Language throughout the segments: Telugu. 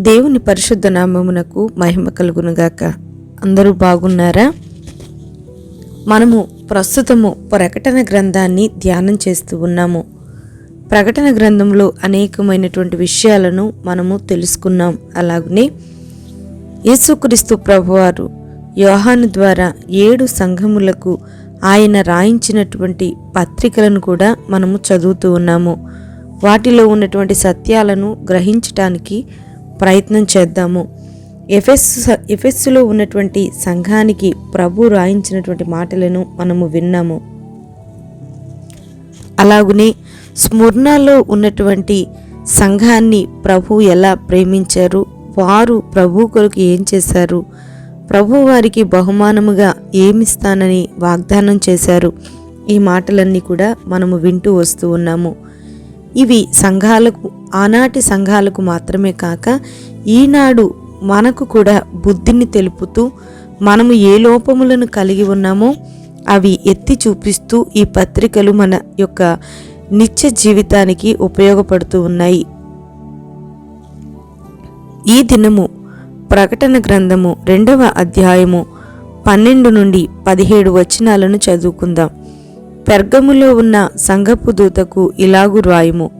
దేవుని పరిశుద్ధ నామమునకు మహిమ కలుగునుగాక. అందరూ బాగున్నారా? మనము ప్రస్తుతము ప్రకటన గ్రంథాన్ని ధ్యానం చేస్తూ ఉన్నాము. ప్రకటన గ్రంథంలో అనేకమైనటువంటి విషయాలను మనము తెలుసుకున్నాం. అలాగనే యేసుక్రీస్తు ప్రభువారు యోహాను ద్వారా ఏడు సంఘములకు ఆయన రాయించినటువంటి పత్రికలను కూడా మనము చదువుతూ ఉన్నాము. వాటిలో ఉన్నటువంటి సత్యాలను గ్రహించటానికి ప్రయత్నం చేద్దాము. ఎఫెస్ ఎఫెస్సులో ఉన్నటువంటి సంఘానికి ప్రభు రాయించినటువంటి మాటలను మనము విన్నాము. అలాగునే స్మృణలో ఉన్నటువంటి సంఘాన్ని ప్రభు ఎలా ప్రేమించారు? వారు ప్రభు కొరకు ఏం చేశారు? ప్రభు వారికి బహుమానముగా ఏమిస్తానని వాగ్దానం చేశారు. ఈ మాటలన్నీ కూడా మనము వింటూ వస్తూ ఉన్నాము. ఇవి సంఘాలకు ఆనాటి సంఘాలకు మాత్రమే కాక ఈనాడు మనకు కూడా బుద్ధిని తెలుపుతూ మనము ఏ లోపములను కలిగి ఉన్నామో అవి ఎత్తి చూపిస్తూ ఈ పత్రికలు మన యొక్క నిత్య జీవితానికి ఉపయోగపడుతూ ఉన్నాయి. ఈ దినము ప్రకటన గ్రంథము రెండవ అధ్యాయము పన్నెండు నుండి పదిహేడు వచనాలను చదువుకుందాం. పెర్గములో ఉన్న సంఘపు దూతకు ఇలాగు రాయుము.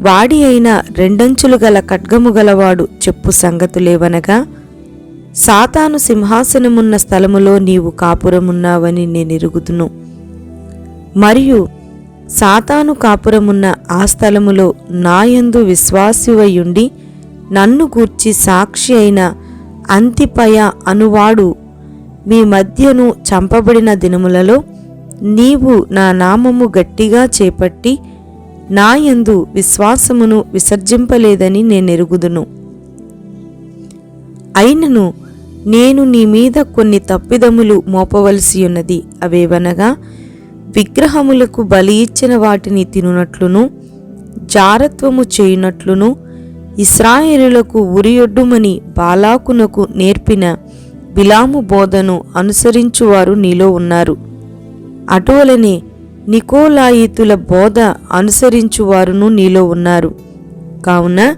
వాడి అయిన రెండంచులు గల ఖడ్గము గలవాడు చెప్పు సంగతులేవనగా సాతాను సింహాసనమున్న స్థలములో నీవు కాపురమున్నావని నేనిరుగుదును మరియు సాతాను కాపురమున్న ఆ స్థలములో నాయందు విశ్వాసువయుండి నన్ను గూర్చి సాక్షి అయిన అంతిపయ అనువాడు మీ మధ్యను చంపబడిన దినములలో నీవు నా నామము గట్టిగా చేపట్టి నాయందు విశ్వాసమును విసర్జింపలేదని నేనెరుగుదును. అయినను నేను నీ మీద కొన్ని తప్పిదములు మోపవలసి ఉన్నది అవేవనగా విగ్రహములకు బలి ఇచ్చిన వాటిని తినునట్లును జారత్వము చేయునట్లును ఇస్రాయేలులకు ఉరియొడ్డుమని బాలాకునకు నేర్పిన బిలాము బోధను అనుసరించువారు నీలో ఉన్నారు. అటువలనే నికోలాయితుల బోధ అనుసరించువారును నీలో ఉన్నారు. కావున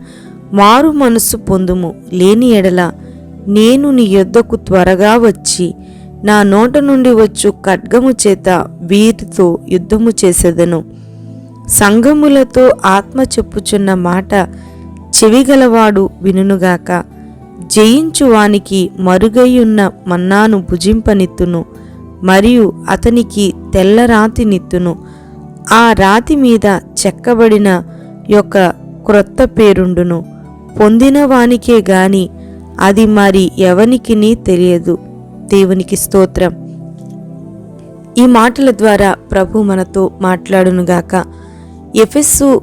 మారు మనస్సు పొందుము. లేని ఎడల నేను నీ యొద్దకు త్వరగా వచ్చి నా నోట నుండి వచ్చు ఖడ్గము చేత వీరితో యుద్ధము చేసేదను. సంఘములతో ఆత్మ చెప్పుచున్న మాట చెవిగలవాడు వినుగాక జయించువానికి మరుగైయున్న మన్నాను భుజింపనిత్తును. మరియు అతనికి తెల్ల రాతి నిత్తును. ఆ రాతి మీద చెక్కబడిన యొక్క క్రొత్త పేరుండును. పొందిన వానికే గాని అది మరి ఎవనికిని తెలియదు. దేవునికి స్తోత్రం. ఈ మాటల ద్వారా ప్రభు మనతో మాట్లాడునుగాక ఎఫెస్సు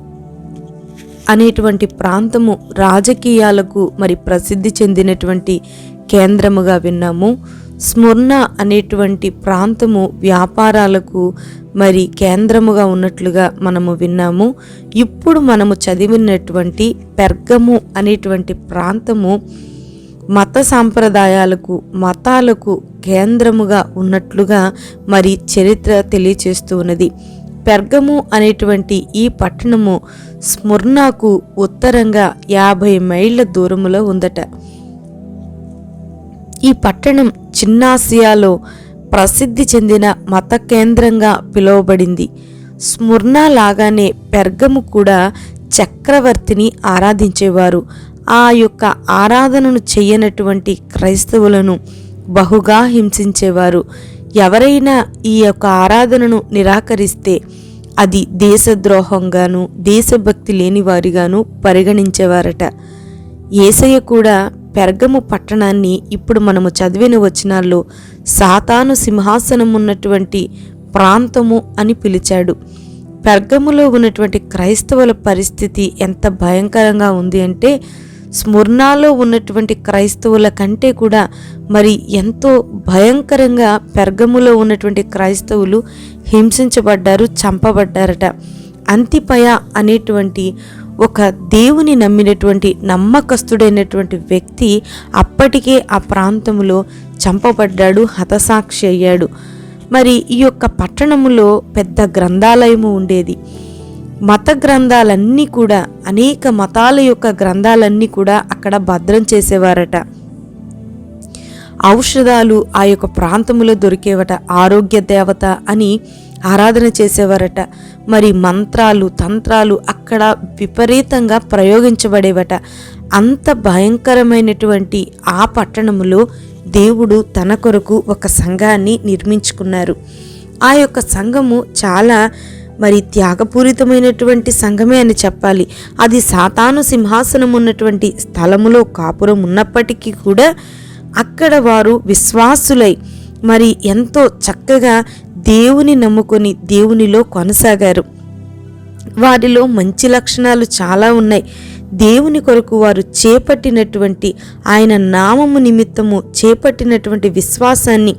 అనేటువంటి ప్రాంతము రాజకీయాలకు మరి ప్రసిద్ధి చెందినటువంటి కేంద్రముగా విన్నాము. స్మర్ణ అనేటువంటి ప్రాంతము వ్యాపారాలకు మరి కేంద్రముగా ఉన్నట్లుగా మనము విన్నాము. ఇప్పుడు మనము చదివినటువంటి పెర్గము అనేటువంటి ప్రాంతము మత సాంప్రదాయాలకు మతాలకు కేంద్రముగా ఉన్నట్లుగా మరి చరిత్ర తెలియచేస్తూ ఉన్నది. పెర్గము అనేటువంటి ఈ పట్టణము స్మృణకు ఉత్తరంగా యాభై మైళ్ళ దూరములో ఉందట. ఈ పట్టణం చిన్నాసియాలో ప్రసిద్ధి చెందిన మత కేంద్రంగా పిలువబడింది. స్మృణ లాగానే పెర్గము కూడా చక్రవర్తిని ఆరాధించేవారు. ఆ యొక్క ఆరాధనను చేయనటువంటి క్రైస్తవులను బహుగా హింసించేవారు. ఎవరైనా ఈ యొక్క ఆరాధనను నిరాకరిస్తే అది దేశద్రోహంగాను దేశభక్తి లేని వారిగాను పరిగణించేవారట. ఏసయ్య కూడా పెర్గము పట్టణాన్ని ఇప్పుడు మనము చదివిన వచనాల్లో సాతాను సింహాసనం ఉన్నటువంటి ప్రాంతము అని పిలిచాడు. పెర్గములో ఉన్నటువంటి క్రైస్తవుల పరిస్థితి ఎంత భయంకరంగా ఉంది అంటే స్మృణాలో ఉన్నటువంటి క్రైస్తవుల కంటే కూడా మరి ఎంతో భయంకరంగా పెర్గములో ఉన్నటువంటి క్రైస్తవులు హింసించబడ్డారు చంపబడ్డారట. అంతిపయ అనేటువంటి ఒక దేవుని నమ్మినటువంటి నమ్మకస్తుడైనటువంటి వ్యక్తి అప్పటికే ఆ ప్రాంతంలో చంపబడ్డాడు హతసాక్షి అయ్యాడు. మరి ఈ యొక్క పట్టణములో పెద్ద గ్రంథాలయము ఉండేది. మత గ్రంథాలన్నీ కూడా అనేక మతాల యొక్క గ్రంథాలన్నీ కూడా అక్కడ భద్రం చేసేవారట. ఔషధాలు ఆ యొక్క ప్రాంతంలో దొరికేవట ఆరోగ్య దేవత అని ఆరాధన చేసేవారట. మరి మంత్రాలు తంత్రాలు అక్కడ విపరీతంగా ప్రయోగించబడేవట. అంత భయంకరమైనటువంటి ఆ పట్టణములో దేవుడు తన కొరకు ఒక సంఘాన్ని నిర్మించుకున్నారు. ఆ యొక్క సంఘము చాలా మరి త్యాగపూరితమైనటువంటి సంఘమే అని చెప్పాలి. అది సాతాను సింహాసనం ఉన్నటువంటి స్థలములో కాపురం ఉన్నప్పటికీ కూడా అక్కడ వారు విశ్వాసులై మరి ఎంతో చక్కగా దేవుని నమ్ముకొని దేవునిలో కొనసాగారు. వారిలో మంచి లక్షణాలు చాలా ఉన్నాయి. దేవుని కొరకు వారు చేపట్టినటువంటి ఆయన నామము నిమిత్తము చేపట్టినటువంటి విశ్వాసాన్ని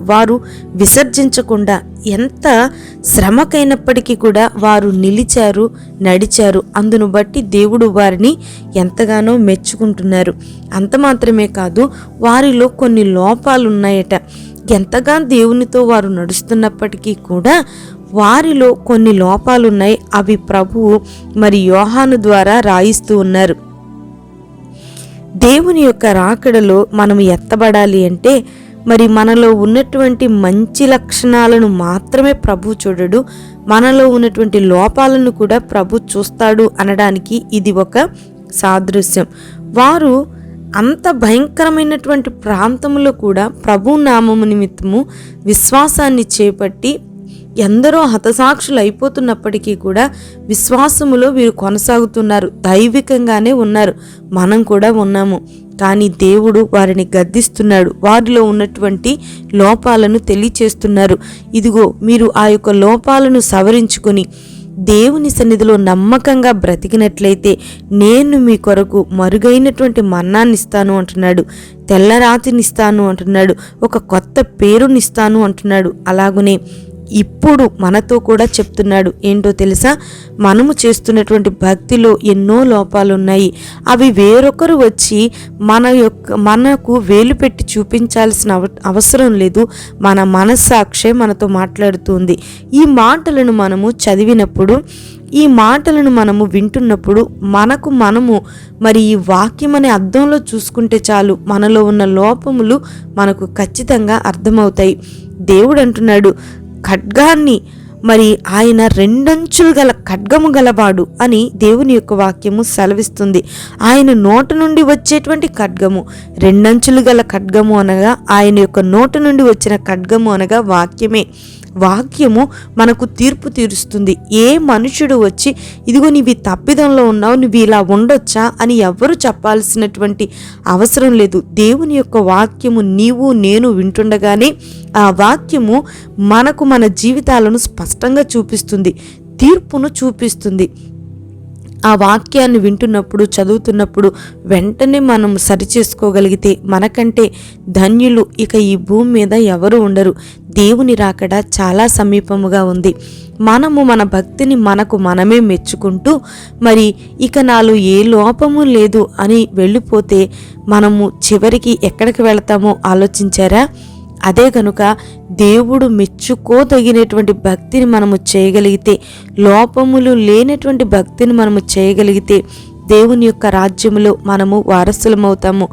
వారు విసర్జించకుండా ఎంత శ్రమకైనప్పటికీ కూడా వారు నిలిచారు నడిచారు. అందును బట్టి దేవుడు వారిని ఎంతగానో మెచ్చుకుంటున్నారు. అంత మాత్రమే కాదు వారిలో కొన్ని లోపాలు ఉన్నాయట ఎంతగా దేవునితో వారు నడుస్తున్నప్పటికీ కూడా వారిలో కొన్ని లోపాలున్నాయి. అవి ప్రభువు మరి యోహాను ద్వారా రాయిస్తూ ఉన్నారు. దేవుని యొక్క రాకడలో మనం ఎత్తబడాలి అంటే మరి మనలో ఉన్నటువంటి మంచి లక్షణాలను మాత్రమే ప్రభు చూడడు. మనలో ఉన్నటువంటి లోపాలను కూడా ప్రభు చూస్తాడు అనడానికి ఇది ఒక సాదృశ్యం. వారు అంత భయంకరమైనటువంటి ప్రాంతంలో కూడా ప్రభు నామము నిమిత్తము విశ్వాసాన్ని చేపట్టి ఎందరో హతసాక్షులు అయిపోతున్నప్పటికీ కూడా విశ్వాసములో వీరు కొనసాగుతున్నారు. దైవికంగానే ఉన్నారు. మనం కూడా ఉన్నాము. కానీ దేవుడు వారిని గద్దిస్తున్నాడు. వారిలో ఉన్నటువంటి లోపాలను తెలియచేస్తున్నారు. ఇదిగో మీరు ఆ యొక్క లోపాలను సవరించుకొని దేవుని సన్నిధిలో నమ్మకంగా బ్రతికినట్లయితే నేను మీ కొరకు మరుగైనటువంటి మన్నాన్నిస్తాను అంటున్నాడు తెల్లరాతినిస్తాను అంటున్నాడు ఒక కొత్త పేరునిస్తాను అంటున్నాడు. అలాగునే ఇప్పుడు మనతో కూడా చెప్తున్నాడు. ఏంటో తెలుసా? మనము చేస్తున్నటువంటి భక్తిలో ఎన్నో లోపాలు ఉన్నాయి అవి వేరొకరు వచ్చి మన యొక్క మనకు వేలు పెట్టి చూపించాల్సిన అవసరం లేదు. మన మనస్సాక్షే మనతో మాట్లాడుతుంది. ఈ మాటలను మనము చదివినప్పుడు ఈ మాటలను మనము వింటున్నప్పుడు మనకు మనము మరి ఈ వాక్యం అనే అర్థంలో చూసుకుంటే చాలు మనలో ఉన్న లోపములు మనకు ఖచ్చితంగా అర్థమవుతాయి. దేవుడు అంటున్నాడు ఖడ్గాన్ని మరి ఆయన రెండంచులు గల ఖడ్గము గలవాడు అని దేవుని యొక్క వాక్యము సెలవిస్తుంది. ఆయన నోట నుండి వచ్చేటువంటి ఖడ్గము రెండంచులు గల ఖడ్గము అనగా ఆయన యొక్క నోట నుండి వచ్చిన ఖడ్గము అనగా వాక్యమే. వాక్యము మనకు తీర్పు తీరుస్తుంది. ఏ మనుషుడు వచ్చి ఇదిగో నీవి తప్పిదంలో ఉన్నావు నువ్వు ఇలా ఉండొచ్చా? అని ఎవరు చెప్పాల్సినటువంటి అవసరం లేదు. దేవుని యొక్క వాక్యము నీవు నేను వింటుండగానే ఆ వాక్యము మనకు మన జీవితాలను స్పష్టంగా చూపిస్తుంది తీర్పును చూపిస్తుంది. ఆ వాక్యాన్ని వింటున్నప్పుడు చదువుతున్నప్పుడు వెంటనే మనం సరిచేసుకోగలిగితే మనకంటే ధన్యులు ఇక ఈ భూమి మీద ఎవరు ఉండరు. దేవుని రాకడ చాలా సమీపముగా ఉంది. మనము మన భక్తిని మనకు మనమే మెచ్చుకుంటూ మరి ఇక నాలో ఏ లోపము లేదు అని వెళ్ళిపోతే మనము చివరికి ఎక్కడికి వెళతామో ఆలోచించారా? అదే కనుక దేవుడు మెచ్చుకోదగినటువంటి భక్తిని మనము చేయగలిగితే లోపములు లేనటువంటి భక్తిని మనము చేయగలిగితే దేవుని యొక్క రాజ్యములో మనము వారసులమవుతాము.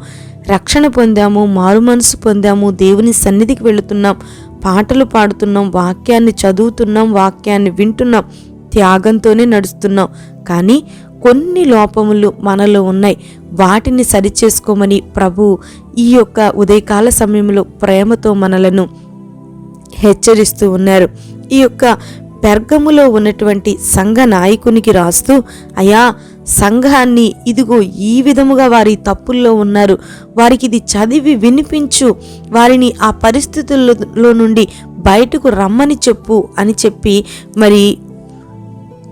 రక్షణ పొందాము మారు మనసు పొందాము దేవుని సన్నిధికి వెళుతున్నాం. పాటలు పాడుతున్నాం వాక్యాన్ని చదువుతున్నాం వాక్యాన్ని వింటున్నాం త్యాగంతోనే నడుస్తున్నాం. కానీ కొన్ని లోపములు మనలో ఉన్నాయి. వాటిని సరిచేసుకోమని ప్రభు ఈ యొక్క ఉదయకాల సమయంలో ప్రేమతో మనలను హెచ్చరిస్తూ ఉన్నారు. ఈ యొక్క పెర్గములో ఉన్నటువంటి సంఘ నాయకునికి రాస్తూ అయా సంఘాన్ని ఇదిగో ఈ విధముగా వారి తప్పుల్లో ఉన్నారు. వారికి ఇది చదివి వినిపించు. వారిని ఆ పరిస్థితుల్లో నుండి బయటకు రమ్మని చెప్పు అని చెప్పి మరి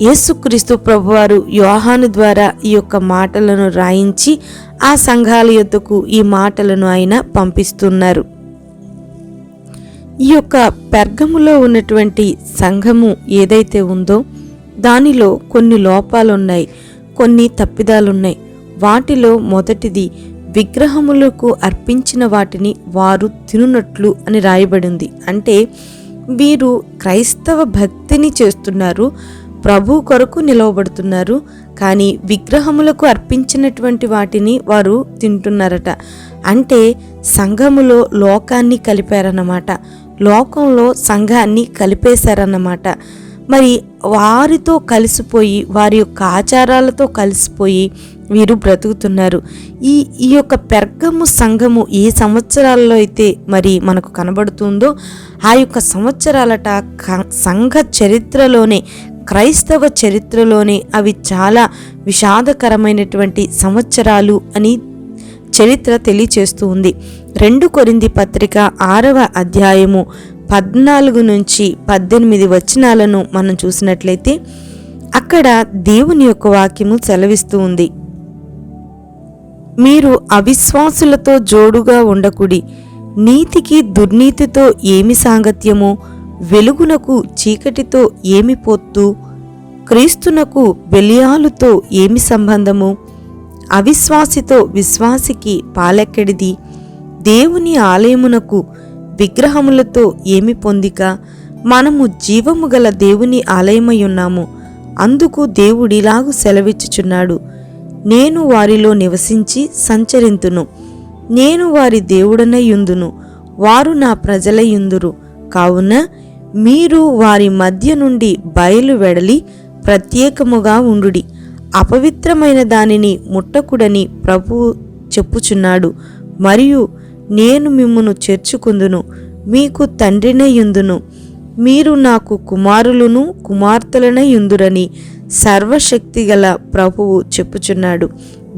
యేసుక్రీస్తు ప్రభువారు యోహాను ద్వారా ఈ యొక్క మాటలను రాయించి ఆ సంఘాల యొద్దకు ఈ మాటలను ఆయన పంపిస్తున్నారు. ఈ యొక్క పెర్గములో ఉన్నటువంటి సంఘము ఏదైతే ఉందో దానిలో కొన్ని లోపాలున్నాయి కొన్ని తప్పిదాలున్నాయి. వాటిలో మొదటిది విగ్రహములకు అర్పించిన వాటిని వారు తినునట్లు అని రాయబడింది. అంటే వీరు క్రైస్తవ భక్తిని చేస్తున్నారు ప్రభు కొరకు నిలవబడుతున్నారు కానీ విగ్రహములకు అర్పించినటువంటి వాటిని వారు తింటున్నారట. అంటే సంఘములో లోకాన్ని కలిపారన్నమాట. లోకంలో సంఘాన్ని కలిపేశారన్నమాట. మరి వారితో కలిసిపోయి వారి యొక్క ఆచారాలతో కలిసిపోయి వీరు బ్రతుకుతున్నారు. ఈ ఈ యొక్క పెర్గము సంఘము ఏ సంవత్సరాల్లో అయితే మరి మనకు కనబడుతుందో ఆ యొక్క సంవత్సరాలట సంఘ చరిత్రలోనే క్రైస్తవ చరిత్రలోనే అవి చాలా విషాదకరమైనటువంటి సంవత్సరాలు అని చరిత్ర తెలియచేస్తూ ఉంది. రెండు కొరింది పత్రిక ఆరవ అధ్యాయము పద్నాలుగు నుంచి పద్దెనిమిది వచనాలను మనం చూసినట్లయితే అక్కడ దేవుని యొక్క వాక్యము సెలవిస్తూ ఉంది. మీరు అవిశ్వాసులతో జోడుగా ఉండకుడి నీతికి దుర్నీతితో ఏమి సాంగత్యము వెలుగునకు చీకటితో ఏమి పొత్తు క్రీస్తునకు బెలియాలుతో ఏమి సంబంధము? అవిశ్వాసితో విశ్వాసికి పాలెక్కడిది? దేవుని ఆలయమునకు విగ్రహములతో ఏమి పొందిక? మనము జీవము గల దేవుని ఆలయమయ్యున్నాము. అందుకు దేవుడిలాగు సెలవిచ్చుచున్నాడు. నేను వారిలో నివసించి సంచరింతును. నేను వారి దేవుడనయుందును వారు నా ప్రజలయుందురు కావున మీరు వారి మధ్య నుండి బయలు వెడలి ప్రత్యేకముగా ఉండుడి. అపవిత్రమైన దానిని ముట్టకుడని ప్రభువు చెప్పుచున్నాడు. మరియు నేను మిమ్మును చేర్చుకుందును మీకు తండ్రినయుందును మీరు నాకు కుమారులను కుమార్తెలనయుందురని సర్వశక్తిగల ప్రభువు చెప్పుచున్నాడు.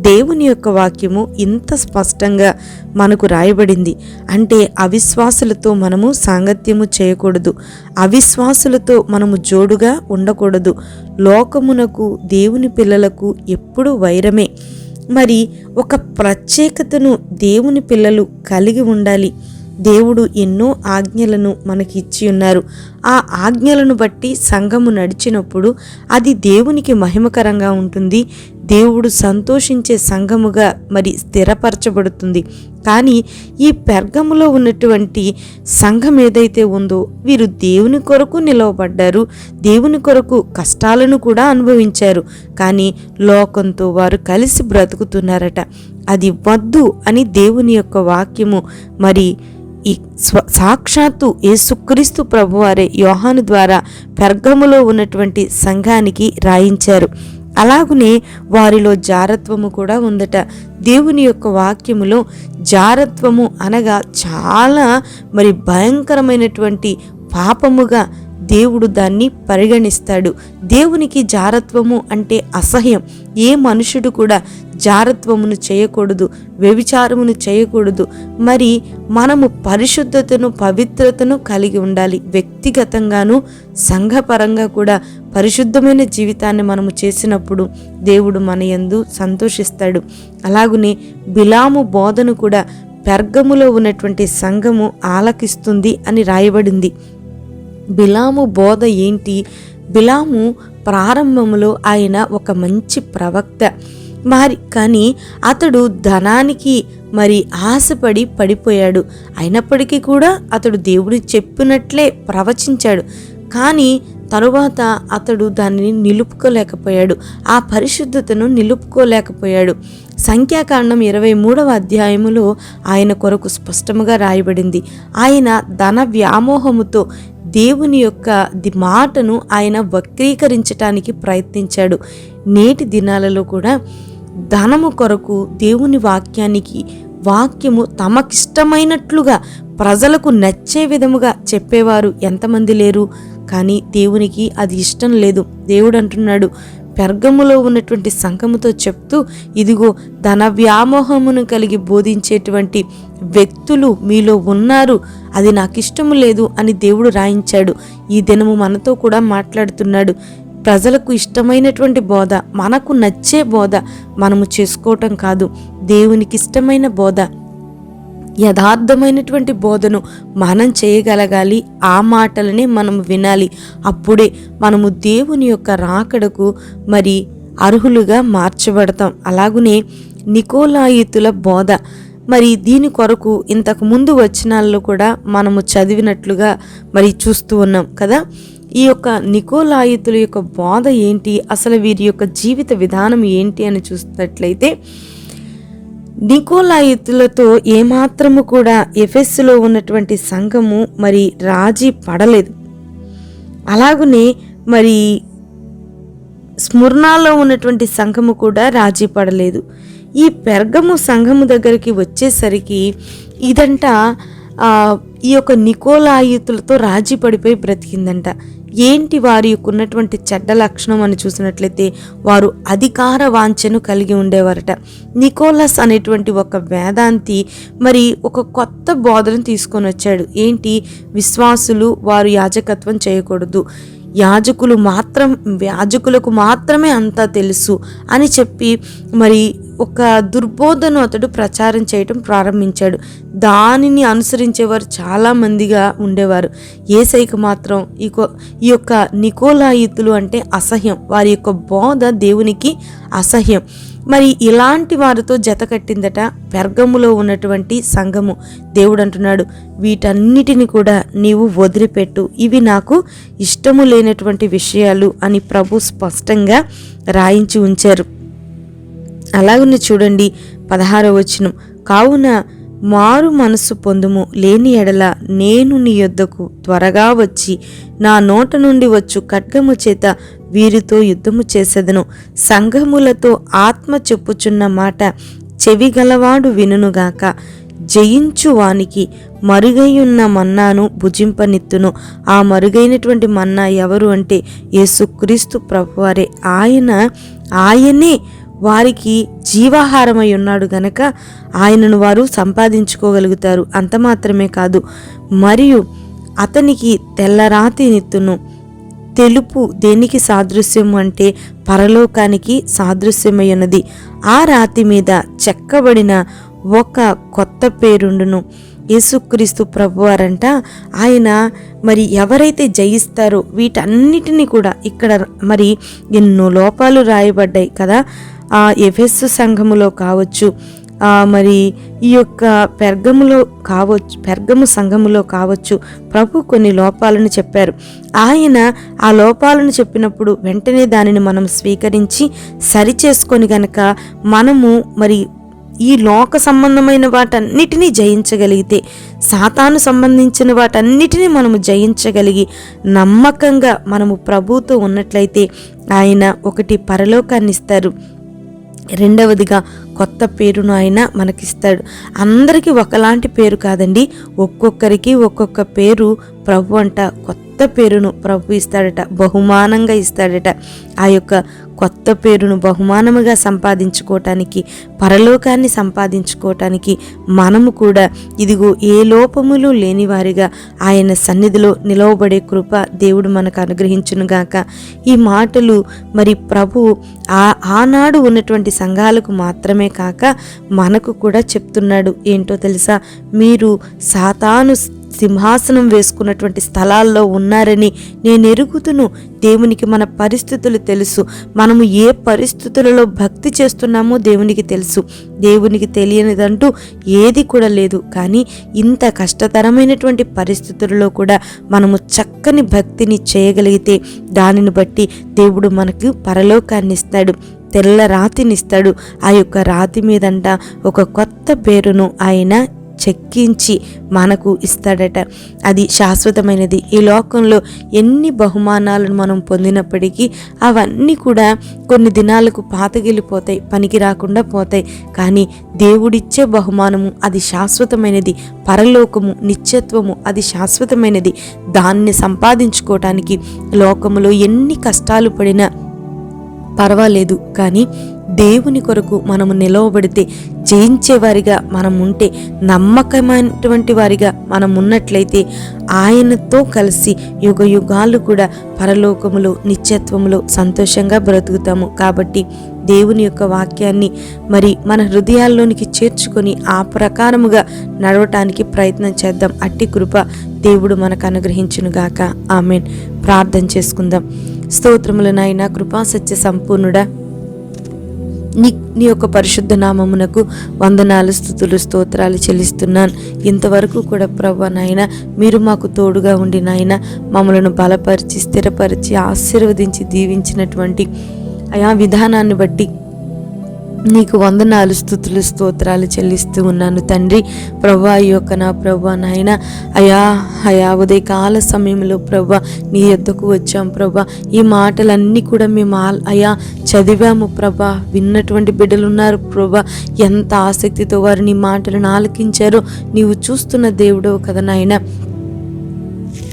దేవుని యొక్క వాక్యము ఇంత స్పష్టంగా మనకు రాయబడింది. అంటే అవిశ్వాసులతో మనము సాంగత్యము చేయకూడదు. అవిశ్వాసులతో మనము జోడుగా ఉండకూడదు. లోకమునకు దేవుని పిల్లలకు ఎప్పుడు వైరమే. మరి ఒక ప్రత్యేకతను దేవుని పిల్లలు కలిగి ఉండాలి. దేవుడు ఎన్నో ఆజ్ఞలను మనకి ఇచ్చి ఉన్నారు. ఆ ఆజ్ఞలను బట్టి సంఘము నడిచినప్పుడు అది దేవునికి మహిమకరంగా ఉంటుంది. దేవుడు సంతోషించే సంఘముగా మరి స్థిరపరచబడుతుంది. కానీ ఈ పెర్గములో ఉన్నటువంటి సంఘం ఏదైతే ఉందో వీరు దేవుని కొరకు నిలవబడ్డారు దేవుని కొరకు కష్టాలను కూడా అనుభవించారు. కానీ లోకంతో వారు కలిసి బ్రతుకుతున్నారట. అది వద్దు అని దేవుని యొక్క వాక్యము మరి ఈ స్వ సాక్షాత్తు యేసుక్రీస్తు ప్రభువారే యోహాను ద్వారా పెర్గములో ఉన్నటువంటి సంఘానికి రాయించారు. అలాగునే వారిలో జారత్వము కూడా ఉందట. దేవుని యొక్క వాక్యములో జారత్వము అనగా చాలా మరి భయంకరమైనటువంటి పాపముగా దేవుడు దాన్ని పరిగణిస్తాడు. దేవునికి జారత్వము అంటే అసహ్యం. ఏ మనుషుడు కూడా జారత్వమును చేయకూడదు వ్యభిచారమును చేయకూడదు. మరి మనము పరిశుద్ధతను పవిత్రతను కలిగి ఉండాలి. వ్యక్తిగతంగాను సంఘపరంగా కూడా పరిశుద్ధమైన జీవితాన్ని మనము చేసినప్పుడు దేవుడు మన యందు సంతోషిస్తాడు. అలాగునే బిలాము బోధను కూడా పెర్గములో ఉన్నటువంటి సంఘము ఆలకిస్తుంది అని రాయబడింది. బిలాము బోధ ఏంటి? బిలాము ప్రారంభంలో ఆయన ఒక మంచి ప్రవక్త. మరి కానీ అతడు ధనానికి మరి ఆశపడి పడిపోయాడు. అయినప్పటికీ కూడా అతడు దేవుడు చెప్పినట్లే ప్రవచించాడు. కానీ తరువాత అతడు దానిని నిలుపుకోలేకపోయాడు. ఆ పరిశుద్ధతను నిలుపుకోలేకపోయాడు. సంఖ్యాకాండం ఇరవై మూడవ అధ్యాయములో ఆయన కొరకు స్పష్టముగా రాయబడింది. ఆయన ధన వ్యామోహముతో దేవుని యొక్క ది మాటను ఆయన వక్రీకరించటానికి ప్రయత్నించాడు. నేటి దినాలలో కూడా ధనము కొరకు దేవుని వాక్యానికి వాక్యము తమకిష్టమైనట్లుగా ప్రజలకు నచ్చే విధముగా చెప్పేవారు ఎంతమంది లేరు. కానీ దేవునికి అది ఇష్టం లేదు. దేవుడు అంటున్నాడు పెర్గములో ఉన్నటువంటి సంఘముతో చెప్తూ ఇదిగో ధన వ్యామోహమును కలిగి బోధించేటువంటి వ్యక్తులు మీలో ఉన్నారు. అది నాకు ఇష్టము లేదు అని దేవుడు రాయించాడు. ఈ దినము మనతో కూడా మాట్లాడుతున్నాడు. ప్రజలకు ఇష్టమైనటువంటి బోధ మనకు నచ్చే బోధ మనము చేసుకోవటం కాదు. దేవునికి ఇష్టమైన బోధ యథార్థమైనటువంటి బోధను మనం చేయగలగాలి. ఆ మాటలనే మనం వినాలి. అప్పుడే మనము దేవుని యొక్క రాకడకు మరి అర్హులుగా మార్చబడతాం. అలాగునే నికోలాయితుల బోధ మరి దీని కొరకు ఇంతకు ముందు వచనాల్లో కూడా మనము చదివినట్లుగా మరి చూస్తూ ఉన్నాం కదా. ఈ యొక్క నికోలాయితుల యొక్క బోధ ఏంటి? అసలు వీరి యొక్క జీవిత విధానం ఏంటి అని చూసినట్లయితే నికోలాయితులతో ఏమాత్రము కూడా ఎఫెస్సులో ఉన్నటువంటి సంఘము మరి రాజీ పడలేదు. అలాగనే మరి స్మృణాలో ఉన్నటువంటి సంఘము కూడా రాజీ పడలేదు. ఈ పెర్గము సంఘము దగ్గరికి వచ్చేసరికి ఇదంట ఈ యొక్క నికోలాయుతులతో రాజీ పడిపోయి బ్రతికిందంట. ఏంటి వారి యొక్క ఉన్నటువంటి చెడ్డ లక్షణం అని చూసినట్లయితే వారు అధికార వాంఛను కలిగి ఉండేవారట. నికోలస్ అనేటువంటి ఒక వేదాంతి మరి ఒక కొత్త బోధన తీసుకొని వచ్చాడు. ఏంటి? విశ్వాసులు వారు యాజకత్వం చేయకూడదు. యాజకులు మాత్రం యాజకులకు మాత్రమే అంతా తెలుసు అని చెప్పి మరి ఒక దుర్బోధను అతడు ప్రచారం చేయటం ప్రారంభించాడు. దానిని అనుసరించేవారు చాలా మందిగా ఉండేవారు. ఏసైకి మాత్రం ఈ ఈ యొక్క నికోలాయితులు అంటే అసహ్యం. వారి యొక్క బోధ దేవునికి అసహ్యం. మరి ఇలాంటి వారితో జత కట్టిందట పెర్గములో ఉన్నటువంటి సంఘము. దేవుడు అంటున్నాడు వీటన్నిటిని కూడా నీవు వదిలిపెట్టు. ఇవి నాకు ఇష్టము లేనటువంటి విషయాలు అని ప్రభు స్పష్టంగా రాయించి ఉంచారు. అలాగనే చూడండి పదహారో వచనం. కావున మారు మనస్సు పొందుము. లేని ఎడల నేను నీ యొద్దకు త్వరగా వచ్చి నా నోట నుండి వచ్చు ఖడ్గము చేత వీరితో యుద్ధము చేసేదను. సంఘములతో ఆత్మ చెప్పుచున్న మాట చెవిగలవాడు వినుగాక జయించు వానికి మరుగైయున్న మన్నాను భుజింపనిత్తును. ఆ మరుగైనటువంటి మన్నా ఎవరు అంటే యేసుక్రీస్తు ప్రభువారే. ఆయన ఆయనే వారికి జీవాహారమై ఉన్నాడు గనక ఆయనను వారు సంపాదించుకోగలుగుతారు. అంత మాత్రమే కాదు మరియు అతనికి తెల్లరాతి నిత్తును. తెలుపు దేనికి సాదృశ్యం అంటే పరలోకానికి సాదృశ్యమై ఉన్నది ఆ రాతి మీద చెక్కబడిన ఒక కొత్త పేరుండును. యేసుక్రీస్తు ప్రభువారంట ఆయన మరి ఎవరైతే జయిస్తారో వీటన్నిటిని కూడా ఇక్కడ మరి ఎన్నో లోపాలు రాయబడ్డాయి కదా. ఆ ఎఫెస్సు సంఘములో కావచ్చు మరి ఈ యొక్క పెర్గములో కావచ్చు పెర్గము సంఘములో కావచ్చు ప్రభు కొన్ని లోపాలను చెప్పారు. ఆయన ఆ లోపాలను చెప్పినప్పుడు వెంటనే దానిని మనం స్వీకరించి సరిచేసుకొని గనక మనము మరి ఈ లోక సంబంధమైన వాటన్నిటినీ జయించగలిగితే సాతాను సంబంధించిన వాటన్నిటినీ మనము జయించగలిగి నమ్మకంగా మనము ప్రభుతో ఉన్నట్లయితే ఆయన ఒకటి పరలోకాన్ని ఇస్తారు. రెండవదిగా కొత్త పేరును ఆయన మనకిస్తాడు. అందరికీ ఒకలాంటి పేరు కాదండి. ఒక్కొక్కరికి ఒక్కొక్క పేరు ప్రభు అంట. కొత్త పేరును ప్రభు ఇస్తాడట బహుమానంగా ఇస్తాడట. ఆ యొక్క కొత్త పేరును బహుమానముగా సంపాదించుకోవటానికి పరలోకాన్ని సంపాదించుకోవటానికి మనము కూడా ఇదిగో ఏ లోపములు లేని వారిగా ఆయన సన్నిధిలో నిలవబడే కృప దేవుడు మనకు అనుగ్రహించునుగాక ఈ మాటలు మరి ప్రభు ఆ ఆనాడు ఉన్నటువంటి సంఘాలకు మాత్రమే కాక మనకు కూడా చెప్తున్నాడు. ఏంటో తెలుసా? మీరు సాతాను సింహాసనం వేసుకున్నటువంటి స్థలాల్లో ఉన్నారని నేను ఎరుగుతును దేవునికి మన పరిస్థితులు తెలుసు. మనము ఏ పరిస్థితులలో భక్తి చేస్తున్నామో దేవునికి తెలుసు. దేవునికి తెలియనిదంటూ ఏది కూడా లేదు. కానీ ఇంత కష్టతరమైనటువంటి పరిస్థితులలో కూడా మనము చక్కని భక్తిని చేయగలిగితే దానిని బట్టి దేవుడు మనకు పరలోకాన్ని ఇస్తాడు. తెల్ల రాతినిస్తాడు ఆ యొక్క రాతి మీదంట ఒక కొత్త పేరును ఆయన చెక్కించి మనకు ఇస్తాడట. అది శాశ్వతమైనది. ఈ లోకంలో ఎన్ని బహుమానాలను మనం పొందినప్పటికీ అవన్నీ కూడా కొన్ని దినాలకు పాతగిలిపోతాయి పనికి రాకుండా పోతాయి. కానీ దేవుడిచ్చే బహుమానము అది శాశ్వతమైనది. పరలోకము నిత్యత్వము అది శాశ్వతమైనది. దాన్ని సంపాదించుకోవటానికి లోకములో ఎన్ని కష్టాలు పడినా పర్వాలేదు. కానీ దేవుని కొరకు మనము నిలవబడితే జయించేవారిగా మనం ఉంటే నమ్మకమైనటువంటి వారిగా మనం ఉన్నట్లయితే ఆయనతో కలిసి యుగ యుగాలు కూడా పరలోకములో నిత్యత్వంలో సంతోషంగా బ్రతుకుతాము. కాబట్టి దేవుని యొక్క వాక్యాన్ని మరి మన హృదయాల్లోనికి చేర్చుకొని ఆ ప్రకారముగా నడవటానికి ప్రయత్నం చేద్దాం. అట్టి కృప దేవుడు మనకు అనుగ్రహించునుగాక ఆమెన్. ప్రార్థన చేసుకుందాం. స్తోత్రములనైనా కృపా సత్య సంపూర్ణుడా. నీ నీ యొక్క పరిశుద్ధ నామమునకు వందనాలు స్థుతులు స్తోత్రాలు చెల్లిస్తున్నాను. ఇంతవరకు కూడా ప్రభా నాయన మీరు మాకు తోడుగా ఉండి నాయన మమ్మలను బలపరిచి స్థిరపరిచి ఆశీర్వదించి దీవించినటువంటి ఆయా విధానాన్ని బట్టి నీకు వందనాలు స్థుతులు స్తోత్రాలు చెల్లిస్తూ ఉన్నాను. తండ్రి ప్రభా ఈ యొక్క నా ప్రభా నాయన అయా అయా ఉదయకాల సమయంలో ప్రభా నీ యొద్దకు వచ్చాం ప్రభా. ఈ మాటలన్నీ కూడా మేము అయా చదివాము ప్రభా. విన్నటువంటి బిడ్డలు ఉన్నారు ప్రభా. ఎంత ఆసక్తితో వారు నీ మాటలను ఆలకించారో నీవు చూస్తున్న దేవుడవు కదా నాయన.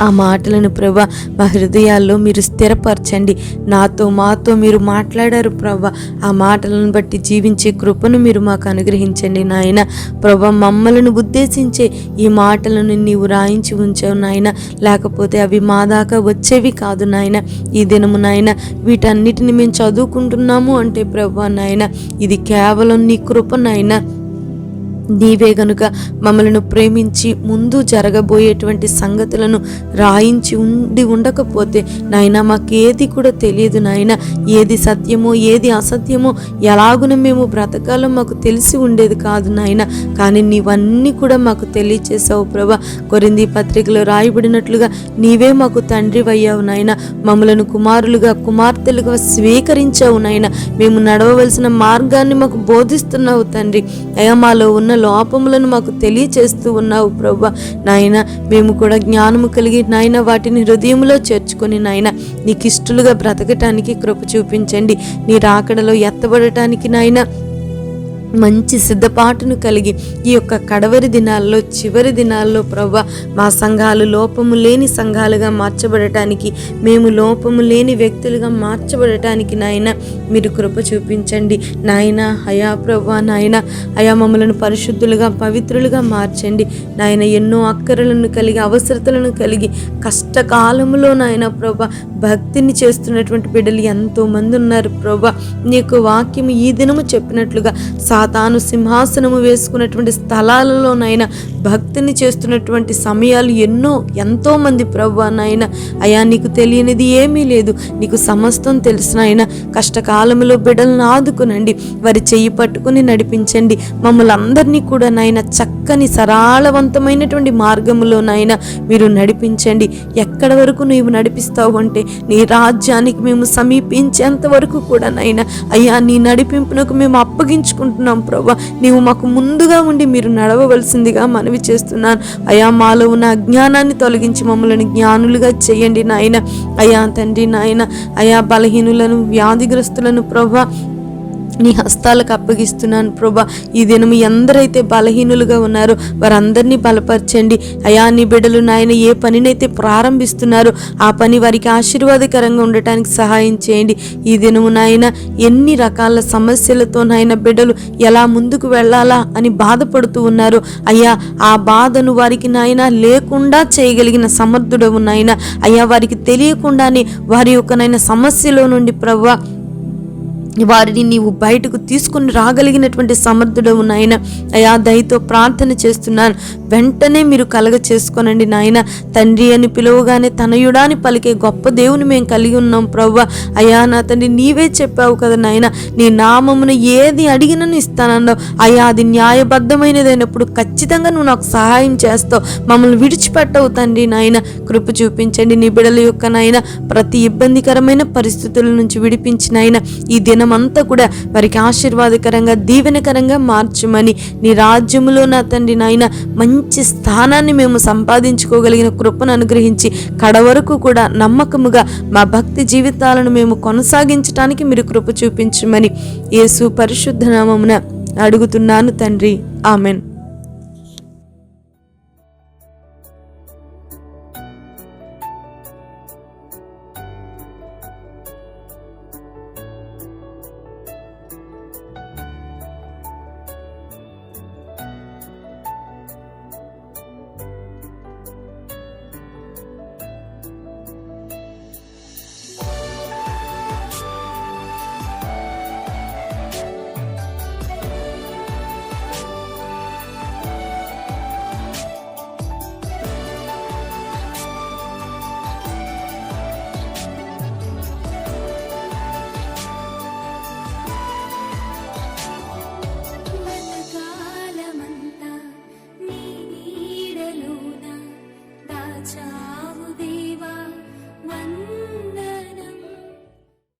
ఆ మాటలను ప్రభా మా హృదయాల్లో మీరు స్థిరపరచండి. నాతో మాతో మీరు మాట్లాడారు ప్రభా. ఆ మాటలను బట్టి జీవించే కృపను మీరు మాకు అనుగ్రహించండి నాయన. ప్రభా మమ్మలను ఉద్దేశించే ఈ మాటలను నీవు రాయించి ఉంచావు నాయన. లేకపోతే అవి మా దాకా వచ్చేవి కాదు నాయన. ఈ దినము నాయన వీటన్నిటిని మేము చదువుకుంటున్నాము అంటే ప్రభా నాయన ఇది కేవలం నీ కృప నాయన. నీవే గనుక మమ్మలను ప్రేమించి ముందు జరగబోయేటువంటి సంగతులను రాయించి ఉండి ఉండకపోతే నాయన మాకేది కూడా తెలియదు నాయన. ఏది సత్యమో ఏది అసత్యమో ఎలాగున మేము బ్రతకాలో మాకు తెలిసి ఉండేది కాదు నాయన. కానీ నీవన్నీ కూడా మాకు తెలియచేసావు ప్రభా. కొరింది పత్రికలో రాయబడినట్లుగా నీవే మాకు తండ్రి అయ్యావు నాయన. మమ్మలను కుమారులుగా కుమార్తెలుగా స్వీకరించావు నాయన. మేము నడవవలసిన మార్గాన్ని మాకు బోధిస్తున్నావు తండ్రి. అయ్యా మాలో ఉన్న లోపములను మాకు తెలియచేస్తూ ఉన్నావు ప్రభు నాయన మేము కూడా జ్ఞానము కలిగి నాయన వాటిని హృదయంలో చేర్చుకొని నాయన నీకు ఇష్టలుగా బ్రతకటానికి కృప చూపించండి. నీ రాకడలో ఎత్తబడటానికి నాయన మంచి సిద్ధపాటును కలిగి ఈ యొక్క కడవరి దినాల్లో చివరి దినాల్లో ప్రభా మా సంఘాలు లోపము లేని సంఘాలుగా మార్చబడటానికి మేము లోపము లేని వ్యక్తులుగా మార్చబడటానికి నాయన మీరు కృప చూపించండి. నాయన హయా ప్రభా నాయన అయా మమ్మలను పరిశుద్ధులుగా పవిత్రులుగా మార్చండి. నాయన ఎన్నో అక్కరలను కలిగి అవసరతలను కలిగి కష్టకాలములో నాయన ప్రభా భక్తిని చేస్తున్నటువంటి బిడ్డలు ఎంతో మంది ఉన్నారు ప్రభా. నీకు వాక్యం ఈ దినము చెప్పినట్లుగా సాతాను సింహాసనము వేసుకున్నటువంటి స్థలాలలోనైనా భక్తిని చేస్తున్నటువంటి సమయాలు ఎన్నో ఎంతోమంది ప్రభు ప్రభా నాయన అయా నీకు తెలియనిది ఏమీ లేదు నీకు సమస్తం తెలిసిన ఆయన కష్టకాలంలో బిడ్డలను ఆదుకునండి వారి చెయ్యి పట్టుకుని నడిపించండి మమ్మల్ని అందరినీ కూడా నాయన చక్కని సరళవంతమైనటువంటి మార్గములో నాయన మీరు నడిపించండి. ఎక్కడ వరకు నీవు నడిపిస్తావు అంటే నీ రాజ్యానికి మేము సమీపించేంత వరకు కూడా నాయన అయ్యా నీ నడిపింపునకు మేము అప్పగించుకుంటున్నాం ప్రభా నీవు మాకు ముందుగా ఉండి మీరు నడవవలసిందిగా మనవి చేస్తున్నాను. అయా మాలో ఉన్న అజ్ఞానాన్ని తొలగించి మమ్మల్ని జ్ఞానులుగా చేయండి నాయన. అయా తండ్రి నాయన. అయా బలహీనులను వ్యాధిగ్రస్తులను ప్రభా నీ హస్తాలకు అప్పగిస్తున్నాను ప్రభా. ఈ దినం ఎందరైతే బలహీనులుగా ఉన్నారో వారందరినీ బలపరచండి. అయా నీ బిడ్డలు నాయన ఏ పనినైతే ప్రారంభిస్తున్నారో ఆ పని వారికి ఆశీర్వాదకరంగా ఉండటానికి సహాయం చేయండి. ఈ దినము నాయన ఎన్ని రకాల సమస్యలతో నాయన బిడ్డలు ఎలా ముందుకు వెళ్ళాలా అని బాధపడుతూ ఉన్నారు అయ్యా ఆ బాధను వారికి నాయన లేకుండా చేయగలిగిన సమర్థుడవు నాయన. అయ్యా వారికి తెలియకుండానే వారి యొక్క నాయన సమస్యలో నుండి ప్రభా వారిని నీవు బయటకు తీసుకుని రాగలిగినటువంటి సమర్థుడవు నాయన. అయా దయతో ప్రార్థన చేస్తున్నాను. వెంటనే మీరు కలగ చేసుకోనండి నాయన. తండ్రి అని పిలువగానే తనయుడా అని పలికే గొప్ప దేవుని మేము కలిగి ఉన్నాం ప్రవ్వ. అయా నా తండ్రి నీవే చెప్పావు కదా నాయన. నీ నామమున ఏది అడిగినను ఇస్తానన్నావు. అయా అది న్యాయబద్ధమైనదైనప్పుడు ఖచ్చితంగా నువ్వు నాకు సహాయం చేస్తావు. మమ్మల్ని విడిచిపెట్టవు తండ్రి నాయన. కృప చూపించండి నీ బిడల యొక్క నాయన. ప్రతి ఇబ్బందికరమైన పరిస్థితుల నుంచి విడిపించిన ఈ ఈ అంతా కూడా వారికి ఆశీర్వాదకరంగా దీవెనకరంగా మార్చమని నీ రాజ్యములో నా తండ్రి నాయన మంచి స్థానాన్ని మేము సంపాదించుకోగలిగిన కృపను అనుగ్రహించి కడవరకు కూడా నమ్మకముగా మా భక్తి జీవితాలను మేము కొనసాగించడానికి మీరు కృప చూపించమని యేసు పరిశుద్ధ నామమున అడుగుతున్నాను తండ్రి. ఆమెన్.